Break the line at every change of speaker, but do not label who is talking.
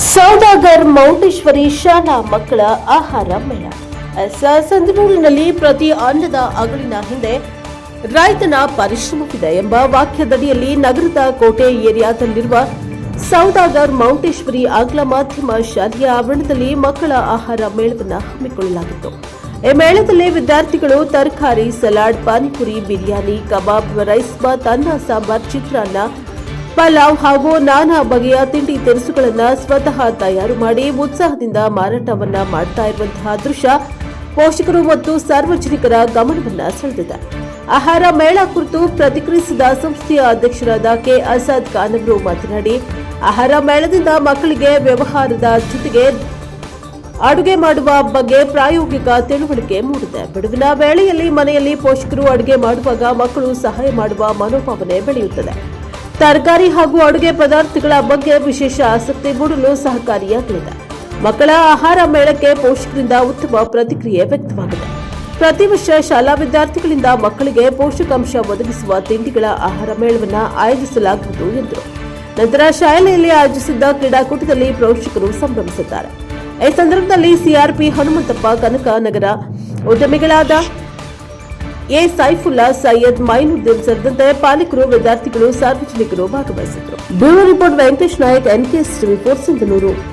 ಸೌದಾಗರ್, ಮೌಂಟೇಶ್ವರಿ, ಶಾಲಾ ಮಕ್ಕಳ ಆಹಾರ ಮೇಳ. ಸಂದನೂರಿನಲ್ಲಿ ಪ್ರತಿ ಅನ್ನದ ಅಗಳಿನ ಹಿಂದೆ ರೈತನ ಪರಿಶ್ರಮವಿದೆ ಎಂಬ ವಾಕ್ಯದಡಿಯಲ್ಲಿ ನಗರದ ಕೋಟೆ ಏರಿಯಾದಲ್ಲಿರುವ ಸೌದಾಗರ್, ಮೌಂಟೇಶ್ವರಿ ಆಂಗ್ಲ ಮಾಧ್ಯಮ ಶಾಲೆಯ ಆವರಣದಲ್ಲಿ ಮಕ್ಕಳ ಆಹಾರ ಮೇಳವನ್ನು ಹಮ್ಮಿಕೊಳ್ಳಲಾಗಿತ್ತು. ಈ ಮೇಳದಲ್ಲಿ ವಿದ್ಯಾರ್ಥಿಗಳು ತರಕಾರಿ, salad, panipuri, biryani, kebab, rice bath ಅನ್ನ, ಸಾಂಬಾರ್, ಚಿತ್ರಾನ್ನ ಪಲಾವ್ ಹಾಗೂ ನಾನಾ ಬಗೆಯ ತಿಂಡಿ ತಿನಿಸುಗಳನ್ನು ಸ್ವತಃ ತಯಾರು ಮಾಡಿ ಉತ್ಸಾಹದಿಂದ ಮಾರಾಟವನ್ನ ಮಾಡ್ತಾ ಇರುವಂತಹ ದೃಶ್ಯ ಪೋಷಕರು ಮತ್ತು ಸಾರ್ವಜನಿಕರ ಗಮನವನ್ನ ಸೆಳೆದಿದೆ. ಆಹಾರ ಮೇಳ ಕುರಿತು ಪ್ರತಿಕ್ರಿಯಿಸಿದ ಸಂಸ್ಥೆಯ ಅಧ್ಯಕ್ಷರಾದ ಕೆ. ಅಸಾದ್ ಖಾನ್ ಅವರು ಮಾತನಾಡಿ, ಆಹಾರ ಮೇಳದಿಂದ ಮಕ್ಕಳಿಗೆ ವ್ಯವಹಾರದ ಜೊತೆಗೆ ಅಡುಗೆ ಮಾಡುವ ಬಗ್ಗೆ ಪ್ರಾಯೋಗಿಕ ತಿಳುವಳಿಕೆ ಮೂಡಿದೆ. ಬಿಡುವಿನ ವೇಳೆಯಲ್ಲಿ ಮನೆಯಲ್ಲಿ ಪೋಷಕರು ಅಡುಗೆ ಮಾಡುವಾಗ ಮಕ್ಕಳು ಸಹಾಯ ಮಾಡುವ ಮನೋಭಾವನೆ ಬೆಳೆಯುತ್ತದೆ. ತರಕಾರಿ ಹಾಗೂ ಅಡುಗೆ ಪದಾರ್ಥಗಳ ಬಗ್ಗೆ ವಿಶೇಷ ಆಸಕ್ತಿ ಮೂಡಲು ಸಹಕಾರಿಯಾಗಲಿದೆ. ಮಕ್ಕಳ ಆಹಾರ ಮೇಳಕ್ಕೆ ಪೋಷಕರಿಂದ ಉತ್ತಮ ಪ್ರತಿಕ್ರಿಯೆ ವ್ಯಕ್ತವಾಗಿದೆ. ಪ್ರತಿ ವರ್ಷ ಶಾಲಾ ವಿದ್ಯಾರ್ಥಿಗಳಿಂದ ಮಕ್ಕಳಿಗೆ ಪೋಷಕಾಂಶ ಒದಗಿಸುವ ತಿಂಡಿಗಳ ಆಹಾರ ಮೇಳವನ್ನು ಆಯೋಜಿಸಲಾಗುವುದು ಎಂದರು. ನಂತರ ಶಾಲೆಯಲ್ಲಿ ಆಯೋಜಿಸಿದ್ದ ಕ್ರೀಡಾಕೂಟದಲ್ಲಿ ಪೋಷಕರು ಸಂಭ್ರಮಿಸಿದ್ದಾರೆ. ಈ ಸಂದರ್ಭದಲ್ಲಿ ಸಿಆರ್ಪಿ ಹನುಮಂತಪ್ಪ ಕನಕ ನಗರ ಉದ್ಯಮಿಗಳಾದ ಎ ಸೈಫುಲ್ಲಾ ಸೈಯದ್ ಮೈನುದ್ದೀನ್ ಸೇರಿದಂತೆ ಪಾಲಕರು ವಿದ್ಯಾರ್ಥಿಗಳು ಸಾರ್ವಜನಿಕರು ಭಾಗವಹಿಸಿದರು bureau report Venkatesh Nayak NKS TV four Sindhanur.